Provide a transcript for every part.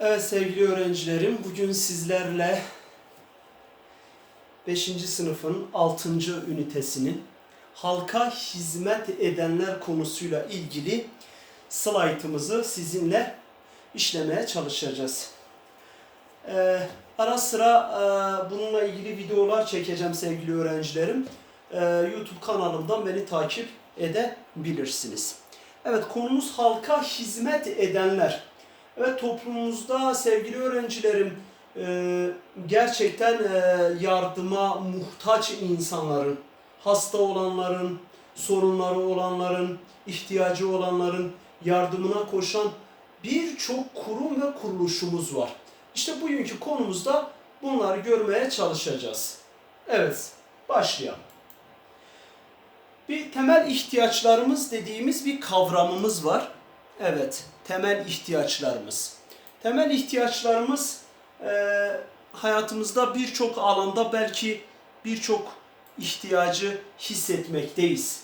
Evet sevgili öğrencilerim, bugün sizlerle 5. sınıfın 6. ünitesinin halka hizmet edenler konusuyla ilgili slaytımızı sizinle işlemeye çalışacağız. Ee, ara sıra e, bununla ilgili videolar çekeceğim sevgili öğrencilerim. Ee, YouTube kanalımdan beni takip edebilirsiniz. Evet konumuz halka hizmet edenler. Evet toplumumuzda sevgili öğrencilerim e, gerçekten e, yardıma muhtaç insanların, hasta olanların, sorunları olanların, ihtiyacı olanların yardımına koşan birçok kurum ve kuruluşumuz var. İşte bugünkü konumuzda bunları görmeye çalışacağız. Evet, başlayalım. Bir temel ihtiyaçlarımız dediğimiz bir kavramımız var. Evet, temel ihtiyaçlarımız. Temel ihtiyaçlarımız e, hayatımızda birçok alanda belki birçok ihtiyacı hissetmekteyiz.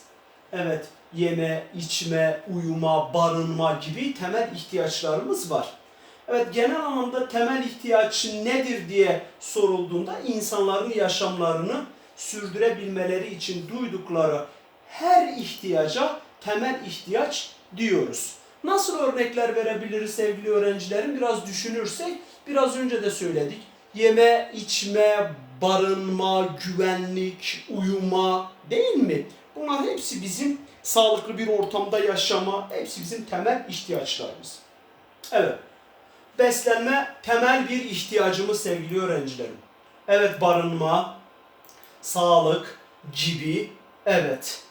Evet, yeme, içme, uyuma, barınma gibi temel ihtiyaçlarımız var. Evet, genel anlamda temel ihtiyaç nedir diye sorulduğunda insanların yaşamlarını sürdürebilmeleri için duydukları her ihtiyaca temel ihtiyaç diyoruz. Nasıl örnekler verebiliriz sevgili öğrencilerim? Biraz düşünürsek, biraz önce de söyledik. Yeme, içme, barınma, güvenlik, uyuma değil mi? Bunlar hepsi bizim sağlıklı bir ortamda yaşama, hepsi bizim temel ihtiyaçlarımız. Evet. Beslenme temel bir ihtiyacımız sevgili öğrencilerim. Evet barınma, sağlık gibi evet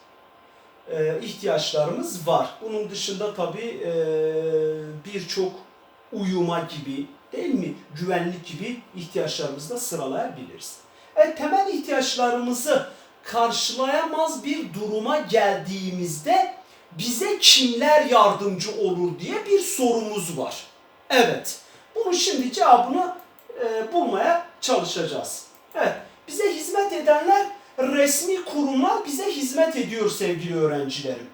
e, ihtiyaçlarımız var. Bunun dışında tabii e, birçok uyuma gibi değil mi? Güvenlik gibi ihtiyaçlarımızı da sıralayabiliriz. Evet, temel ihtiyaçlarımızı karşılayamaz bir duruma geldiğimizde bize kimler yardımcı olur diye bir sorumuz var. Evet, bunu şimdi cevabını e, bulmaya çalışacağız. Evet, bize hizmet edenler resmi kurumlar bize hizmet ediyor sevgili öğrencilerim.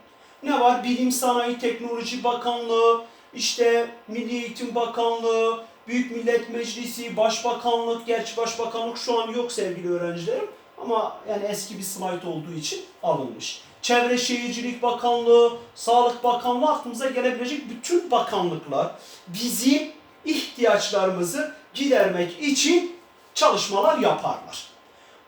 Ne var? Bilim Sanayi Teknoloji Bakanlığı, işte Milli Eğitim Bakanlığı, Büyük Millet Meclisi, Başbakanlık, gerçi Başbakanlık şu an yok sevgili öğrencilerim ama yani eski bir slide olduğu için alınmış. Çevre Şehircilik Bakanlığı, Sağlık Bakanlığı aklımıza gelebilecek bütün bakanlıklar bizim ihtiyaçlarımızı gidermek için çalışmalar yaparlar.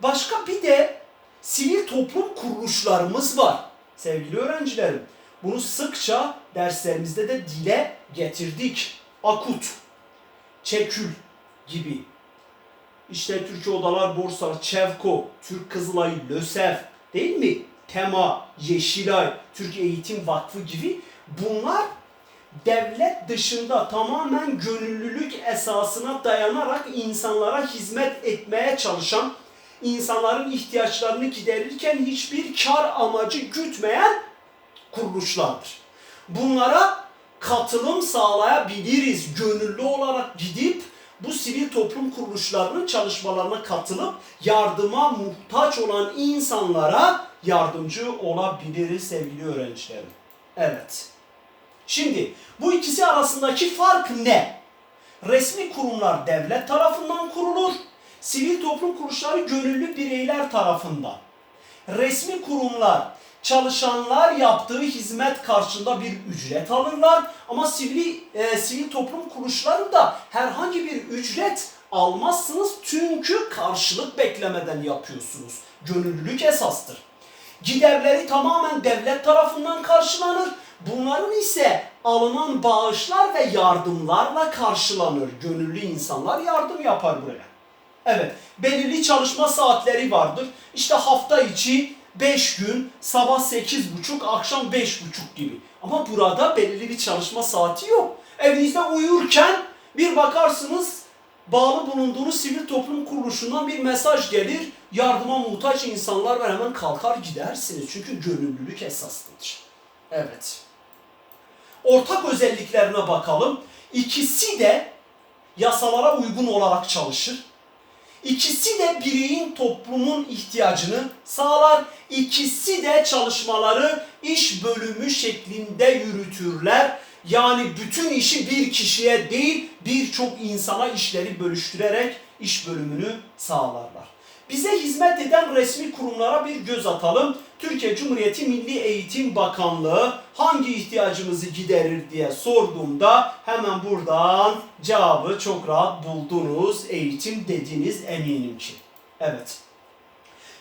Başka bir de sivil toplum kuruluşlarımız var sevgili öğrencilerim. Bunu sıkça derslerimizde de dile getirdik. Akut, Çekül gibi. İşte Türkiye Odalar Borsa, Çevko, Türk Kızılayı, LÖSEV değil mi? Tema, Yeşilay, Türk Eğitim Vakfı gibi bunlar devlet dışında tamamen gönüllülük esasına dayanarak insanlara hizmet etmeye çalışan insanların ihtiyaçlarını giderirken hiçbir kar amacı gütmeyen kuruluşlardır. Bunlara katılım sağlayabiliriz. Gönüllü olarak gidip bu sivil toplum kuruluşlarının çalışmalarına katılıp yardıma muhtaç olan insanlara yardımcı olabiliriz sevgili öğrencilerim. Evet. Şimdi bu ikisi arasındaki fark ne? Resmi kurumlar devlet tarafından kurulur sivil toplum kuruluşları gönüllü bireyler tarafından. Resmi kurumlar çalışanlar yaptığı hizmet karşında bir ücret alırlar ama sivil, e, sivil toplum kuruluşları da herhangi bir ücret almazsınız çünkü karşılık beklemeden yapıyorsunuz. Gönüllülük esastır. Giderleri tamamen devlet tarafından karşılanır. Bunların ise alınan bağışlar ve yardımlarla karşılanır. Gönüllü insanlar yardım yapar buraya. Evet, belirli çalışma saatleri vardır. İşte hafta içi 5 gün, sabah 8.30, akşam 5.30 gibi. Ama burada belirli bir çalışma saati yok. Evinizde uyurken bir bakarsınız bağlı bulunduğunuz sivil toplum kuruluşundan bir mesaj gelir. Yardıma muhtaç insanlar var hemen kalkar gidersiniz. Çünkü gönüllülük esaslıdır. Evet. Ortak özelliklerine bakalım. İkisi de yasalara uygun olarak çalışır. İkisi de bireyin toplumun ihtiyacını sağlar. İkisi de çalışmaları iş bölümü şeklinde yürütürler. Yani bütün işi bir kişiye değil birçok insana işleri bölüştürerek iş bölümünü sağlarlar. Bize hizmet eden resmi kurumlara bir göz atalım. Türkiye Cumhuriyeti Milli Eğitim Bakanlığı hangi ihtiyacımızı giderir diye sorduğumda hemen buradan cevabı çok rahat buldunuz. Eğitim dediniz eminim ki. Evet.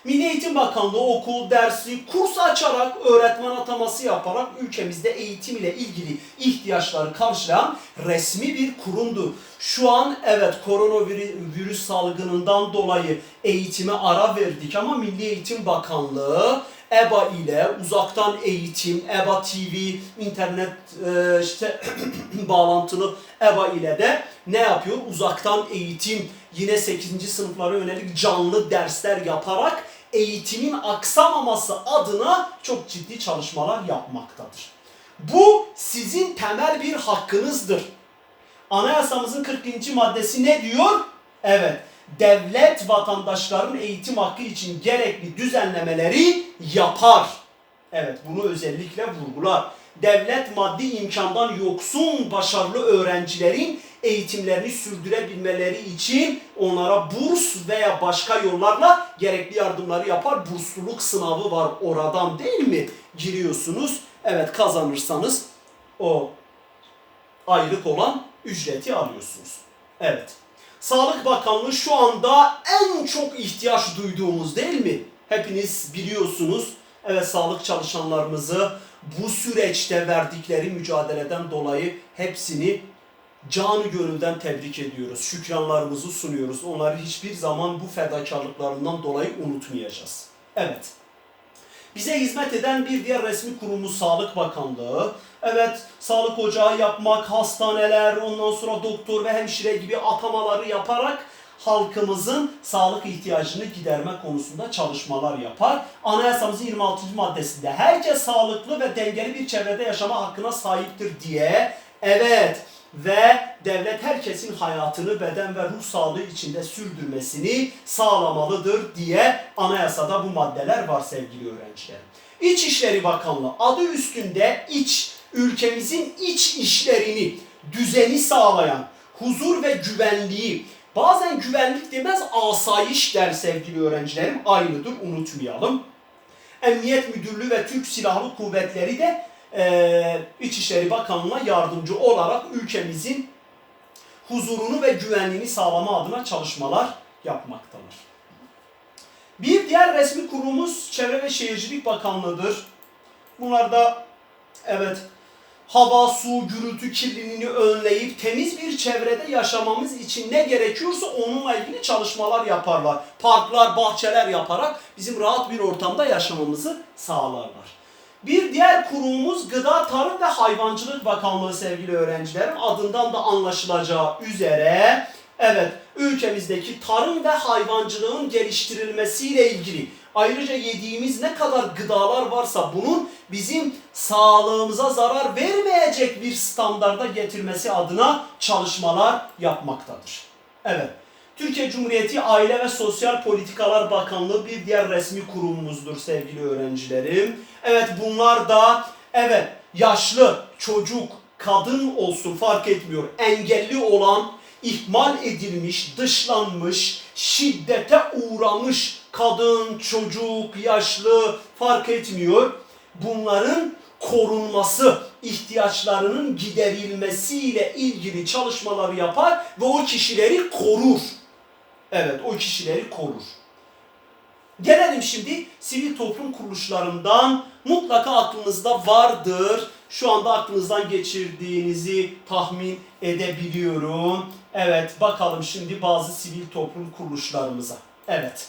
Milli Eğitim Bakanlığı okul, dersi, kurs açarak, öğretmen ataması yaparak ülkemizde eğitim ile ilgili ihtiyaçları karşılayan resmi bir kurumdu. Şu an evet koronavirüs salgınından dolayı eğitime ara verdik ama Milli Eğitim Bakanlığı EBA ile uzaktan eğitim, EBA TV, internet e, işte bağlantılı EBA ile de ne yapıyor? Uzaktan eğitim yine 8. sınıflara yönelik canlı dersler yaparak eğitimin aksamaması adına çok ciddi çalışmalar yapmaktadır. Bu sizin temel bir hakkınızdır. Anayasamızın 40. maddesi ne diyor? Evet, devlet vatandaşların eğitim hakkı için gerekli düzenlemeleri yapar. Evet, bunu özellikle vurgular. Devlet maddi imkandan yoksun başarılı öğrencilerin eğitimlerini sürdürebilmeleri için onlara burs veya başka yollarla gerekli yardımları yapar. Bursluluk sınavı var oradan değil mi? Giriyorsunuz. Evet kazanırsanız o aylık olan ücreti alıyorsunuz. Evet. Sağlık Bakanlığı şu anda en çok ihtiyaç duyduğumuz değil mi? Hepiniz biliyorsunuz. Evet sağlık çalışanlarımızı bu süreçte verdikleri mücadeleden dolayı hepsini canı gönülden tebrik ediyoruz. Şükranlarımızı sunuyoruz. Onları hiçbir zaman bu fedakarlıklarından dolayı unutmayacağız. Evet. Bize hizmet eden bir diğer resmi kurumumuz Sağlık Bakanlığı. Evet, sağlık ocağı yapmak, hastaneler, ondan sonra doktor ve hemşire gibi atamaları yaparak halkımızın sağlık ihtiyacını giderme konusunda çalışmalar yapar. Anayasamızın 26. maddesinde herkes sağlıklı ve dengeli bir çevrede yaşama hakkına sahiptir diye evet ve devlet herkesin hayatını beden ve ruh sağlığı içinde sürdürmesini sağlamalıdır diye anayasada bu maddeler var sevgili öğrencilerim. İçişleri Bakanlığı adı üstünde iç, ülkemizin iç işlerini, düzeni sağlayan, huzur ve güvenliği, bazen güvenlik demez asayiş der sevgili öğrencilerim aynıdır unutmayalım. Emniyet Müdürlüğü ve Türk Silahlı Kuvvetleri de e, İçişleri Bakanlığı'na yardımcı olarak ülkemizin huzurunu ve güvenliğini sağlama adına çalışmalar yapmaktadır. Bir diğer resmi kurumumuz Çevre ve Şehircilik Bakanlığı'dır. Bunlar da evet hava, su, gürültü kirliliğini önleyip temiz bir çevrede yaşamamız için ne gerekiyorsa onunla ilgili çalışmalar yaparlar. Parklar, bahçeler yaparak bizim rahat bir ortamda yaşamamızı sağlarlar. Bir diğer kurumumuz Gıda, Tarım ve Hayvancılık Bakanlığı sevgili öğrencilerim. Adından da anlaşılacağı üzere evet ülkemizdeki tarım ve hayvancılığın geliştirilmesiyle ilgili ayrıca yediğimiz ne kadar gıdalar varsa bunun bizim sağlığımıza zarar vermeyecek bir standarda getirmesi adına çalışmalar yapmaktadır. Evet. Türkiye Cumhuriyeti Aile ve Sosyal Politikalar Bakanlığı bir diğer resmi kurumumuzdur sevgili öğrencilerim. Evet bunlar da evet yaşlı, çocuk, kadın olsun fark etmiyor. Engelli olan, ihmal edilmiş, dışlanmış, şiddete uğramış kadın, çocuk, yaşlı fark etmiyor. Bunların korunması, ihtiyaçlarının giderilmesiyle ilgili çalışmaları yapar ve o kişileri korur. Evet, o kişileri korur. Gelelim şimdi sivil toplum kuruluşlarından mutlaka aklınızda vardır. Şu anda aklınızdan geçirdiğinizi tahmin edebiliyorum. Evet, bakalım şimdi bazı sivil toplum kuruluşlarımıza. Evet.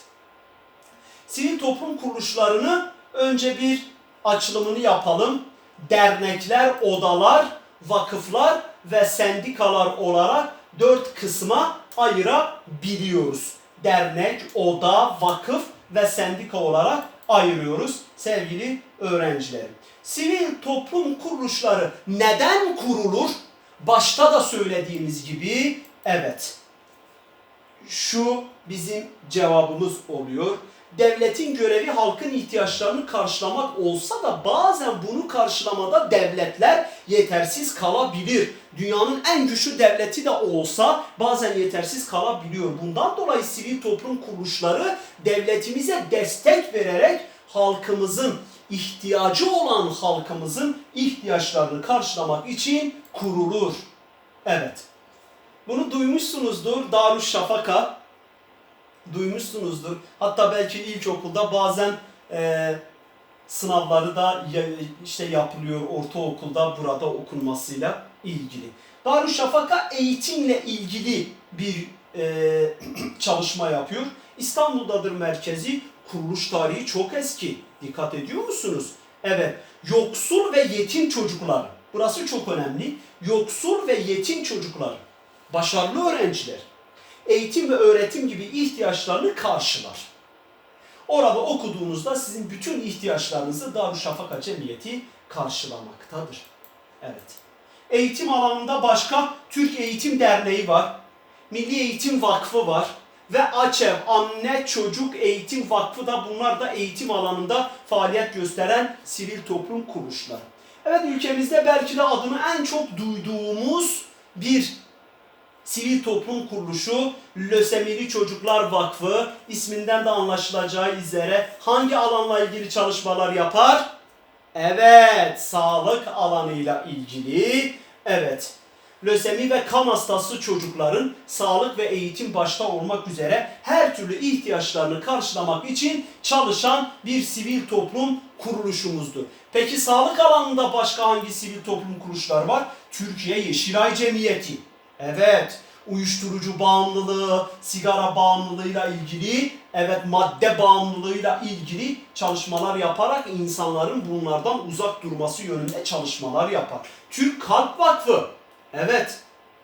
Sivil toplum kuruluşlarını önce bir açılımını yapalım. Dernekler, odalar, vakıflar ve sendikalar olarak dört kısma ayırabiliyoruz. Dernek, oda, vakıf ve sendika olarak ayırıyoruz sevgili öğrencilerim. Sivil toplum kuruluşları neden kurulur? Başta da söylediğimiz gibi evet. Şu bizim cevabımız oluyor. Devletin görevi halkın ihtiyaçlarını karşılamak olsa da bazen bunu karşılamada devletler yetersiz kalabilir. Dünyanın en güçlü devleti de olsa bazen yetersiz kalabiliyor. Bundan dolayı sivil toplum kuruluşları devletimize destek vererek halkımızın ihtiyacı olan halkımızın ihtiyaçlarını karşılamak için kurulur. Evet. Bunu duymuşsunuzdur Darüşşafaka. Duymuşsunuzdur. Hatta belki ilkokulda bazen e, sınavları da işte yapılıyor ortaokulda burada okunmasıyla ilgili. Darüşşafaka eğitimle ilgili bir e, çalışma yapıyor. İstanbul'dadır merkezi. Kuruluş tarihi çok eski. Dikkat ediyor musunuz? Evet. Yoksul ve yetim çocuklar. Burası çok önemli. Yoksul ve yetim çocuklar. Başarılı öğrenciler. Eğitim ve öğretim gibi ihtiyaçlarını karşılar. Orada okuduğunuzda sizin bütün ihtiyaçlarınızı Darüşşafaka Cemiyeti karşılamaktadır. Evet. Eğitim alanında başka Türk Eğitim Derneği var. Milli Eğitim Vakfı var. Ve AÇEV, Anne Çocuk Eğitim Vakfı da bunlar da eğitim alanında faaliyet gösteren sivil toplum kuruluşları. Evet ülkemizde belki de adını en çok duyduğumuz bir sivil toplum kuruluşu Lösemili Çocuklar Vakfı isminden de anlaşılacağı üzere hangi alanla ilgili çalışmalar yapar? Evet, sağlık alanıyla ilgili. Evet. Lösemi ve kan hastası çocukların sağlık ve eğitim başta olmak üzere her türlü ihtiyaçlarını karşılamak için çalışan bir sivil toplum kuruluşumuzdur. Peki sağlık alanında başka hangi sivil toplum kuruluşlar var? Türkiye Yeşilay Cemiyeti. Evet, uyuşturucu bağımlılığı, sigara bağımlılığıyla ilgili, evet madde bağımlılığıyla ilgili çalışmalar yaparak insanların bunlardan uzak durması yönünde çalışmalar yapar. Türk Kalp Vakfı, evet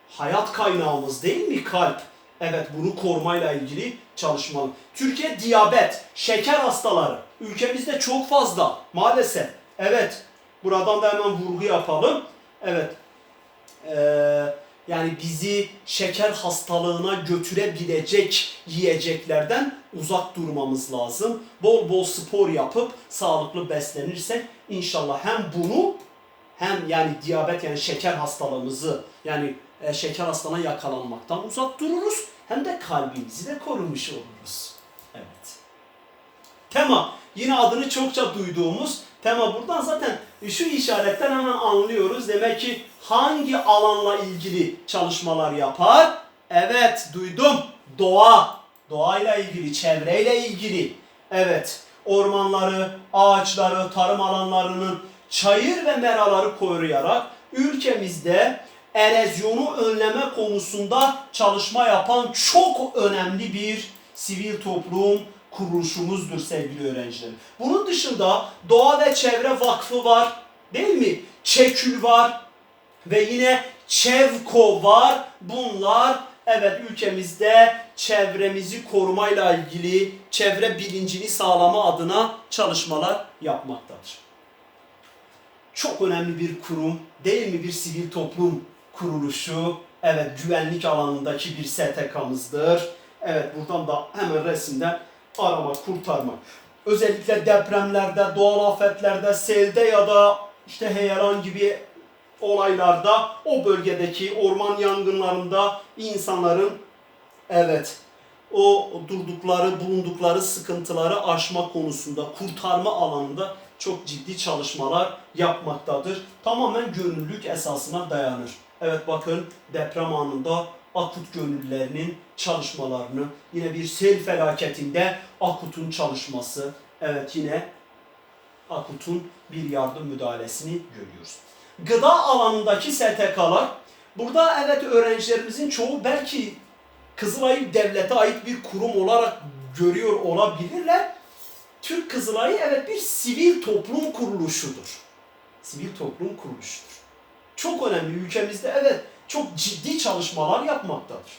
hayat kaynağımız değil mi kalp? Evet bunu korumayla ilgili çalışmalı. Türkiye diyabet, şeker hastaları ülkemizde çok fazla maalesef. Evet buradan da hemen vurgu yapalım. Evet ee, yani bizi şeker hastalığına götürebilecek yiyeceklerden uzak durmamız lazım. Bol bol spor yapıp sağlıklı beslenirsek inşallah hem bunu hem yani diyabet yani şeker hastalığımızı yani e, şeker hastalığına yakalanmaktan uzak dururuz hem de kalbimizi de korumuş oluruz. Evet. Tema yine adını çokça duyduğumuz tema buradan zaten şu işaretten hemen anlıyoruz. Demek ki hangi alanla ilgili çalışmalar yapar? Evet duydum. Doğa. Doğayla ilgili, çevreyle ilgili. Evet. Ormanları, ağaçları, tarım alanlarının çayır ve meraları koruyarak ülkemizde erozyonu önleme konusunda çalışma yapan çok önemli bir sivil toplum kuruluşumuzdur sevgili öğrencilerim. Bunun dışında Doğa ve Çevre Vakfı var değil mi? Çekül var ve yine Çevko var. Bunlar evet ülkemizde çevremizi korumayla ilgili çevre bilincini sağlama adına çalışmalar yapmaktadır. Çok önemli bir kurum değil mi? Bir sivil toplum kuruluşu. Evet güvenlik alanındaki bir STK'mızdır. Evet buradan da hemen resimden arama, kurtarma. Özellikle depremlerde, doğal afetlerde, selde ya da işte heyelan gibi olaylarda o bölgedeki orman yangınlarında insanların evet o durdukları, bulundukları sıkıntıları aşma konusunda, kurtarma alanında çok ciddi çalışmalar yapmaktadır. Tamamen gönüllülük esasına dayanır. Evet bakın deprem anında Akut gönüllülerinin çalışmalarını, yine bir sel felaketinde Akut'un çalışması, evet yine Akut'un bir yardım müdahalesini görüyoruz. Gıda alanındaki STK'lar, burada evet öğrencilerimizin çoğu belki Kızılay'ı devlete ait bir kurum olarak görüyor olabilirler. Türk Kızılay'ı evet bir sivil toplum kuruluşudur. Sivil toplum kuruluşudur. Çok önemli ülkemizde evet çok ciddi çalışmalar yapmaktadır.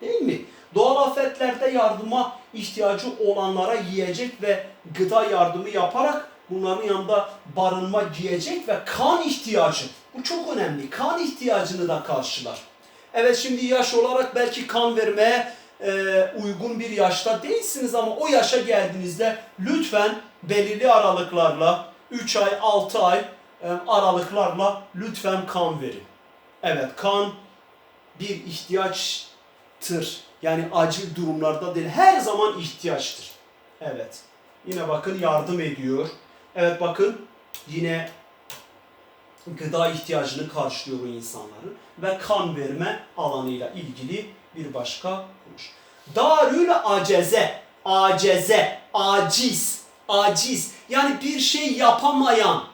Değil mi? Doğal afetlerde yardıma ihtiyacı olanlara yiyecek ve gıda yardımı yaparak bunların yanında barınma, giyecek ve kan ihtiyacı. Bu çok önemli. Kan ihtiyacını da karşılar. Evet şimdi yaş olarak belki kan vermeye e, uygun bir yaşta değilsiniz ama o yaşa geldiğinizde lütfen belirli aralıklarla 3 ay 6 ay e, aralıklarla lütfen kan verin. Evet kan bir ihtiyaçtır. Yani acil durumlarda değil her zaman ihtiyaçtır. Evet. Yine bakın yardım ediyor. Evet bakın yine gıda ihtiyacını karşılıyor o insanların ve kan verme alanıyla ilgili bir başka konuş. Darül aceze, aceze, aciz, aciz yani bir şey yapamayan,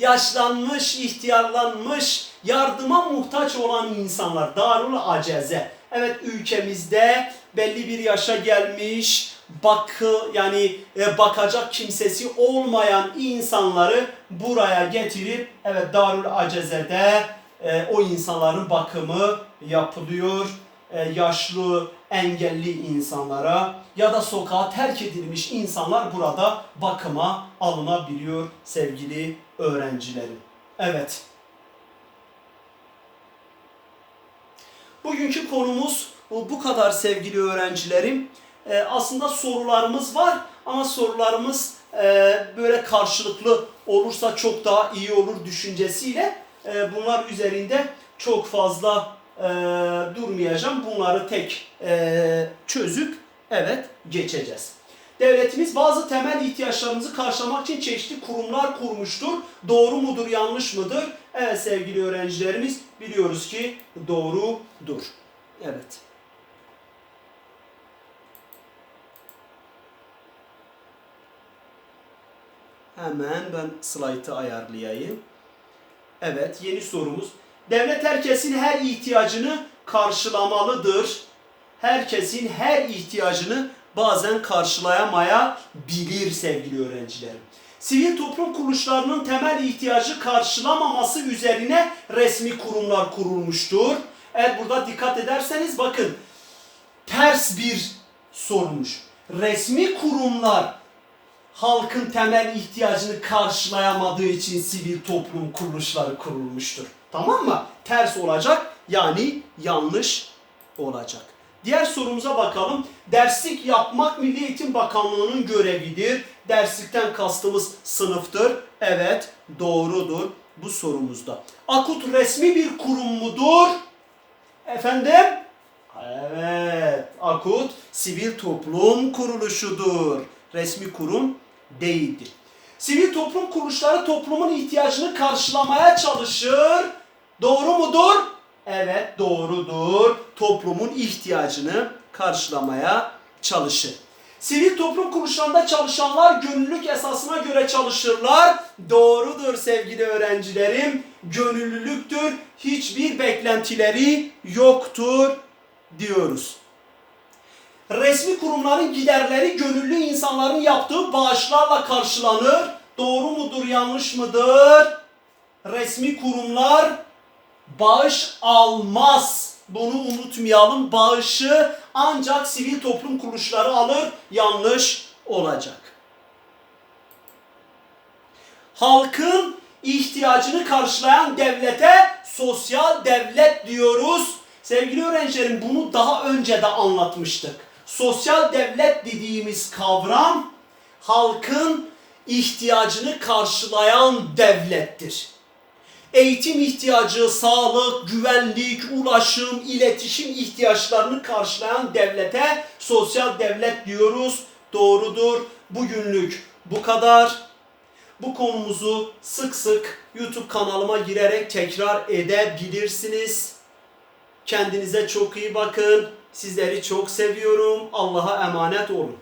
yaşlanmış, ihtiyarlanmış, yardıma muhtaç olan insanlar darul aceze. Evet ülkemizde belli bir yaşa gelmiş, bakı yani e, bakacak kimsesi olmayan insanları buraya getirip evet darul acezede e, o insanların bakımı yapılıyor. E, yaşlı, engelli insanlara ya da sokağa terk edilmiş insanlar burada bakıma alınabiliyor sevgili öğrencilerim. Evet. Bugünkü konumuz bu kadar sevgili öğrencilerim. Ee, aslında sorularımız var ama sorularımız e, böyle karşılıklı olursa çok daha iyi olur düşüncesiyle e, bunlar üzerinde çok fazla e, durmayacağım. Bunları tek e, çözüp evet geçeceğiz. Devletimiz bazı temel ihtiyaçlarımızı karşılamak için çeşitli kurumlar kurmuştur. Doğru mudur, yanlış mıdır? Evet sevgili öğrencilerimiz biliyoruz ki doğrudur. Evet. Hemen ben slaytı ayarlayayım. Evet, yeni sorumuz. Devlet herkesin her ihtiyacını karşılamalıdır. Herkesin her ihtiyacını bazen karşılayamayabilir sevgili öğrencilerim. Sivil toplum kuruluşlarının temel ihtiyacı karşılamaması üzerine resmi kurumlar kurulmuştur. Evet burada dikkat ederseniz bakın ters bir sormuş. Resmi kurumlar halkın temel ihtiyacını karşılayamadığı için sivil toplum kuruluşları kurulmuştur. Tamam mı? Ters olacak yani yanlış olacak. Diğer sorumuza bakalım. Derslik yapmak Milli Eğitim Bakanlığı'nın görevidir. Derslikten kastımız sınıftır. Evet, doğrudur bu sorumuzda. Akut resmi bir kurum mudur? Efendim? Evet, Akut sivil toplum kuruluşudur. Resmi kurum değildir. Sivil toplum kuruluşları toplumun ihtiyacını karşılamaya çalışır. Doğru mudur? Evet doğrudur. Toplumun ihtiyacını karşılamaya çalışır. Sivil toplum kuruluşlarında çalışanlar gönüllülük esasına göre çalışırlar. Doğrudur sevgili öğrencilerim. Gönüllülüktür. Hiçbir beklentileri yoktur diyoruz. Resmi kurumların giderleri gönüllü insanların yaptığı bağışlarla karşılanır. Doğru mudur, yanlış mıdır? Resmi kurumlar bağış almaz. Bunu unutmayalım. Bağışı ancak sivil toplum kuruluşları alır. Yanlış olacak. Halkın ihtiyacını karşılayan devlete sosyal devlet diyoruz. Sevgili öğrencilerim bunu daha önce de anlatmıştık. Sosyal devlet dediğimiz kavram halkın ihtiyacını karşılayan devlettir eğitim ihtiyacı, sağlık, güvenlik, ulaşım, iletişim ihtiyaçlarını karşılayan devlete sosyal devlet diyoruz. Doğrudur. Bugünlük bu kadar. Bu konumuzu sık sık YouTube kanalıma girerek tekrar edebilirsiniz. Kendinize çok iyi bakın. Sizleri çok seviyorum. Allah'a emanet olun.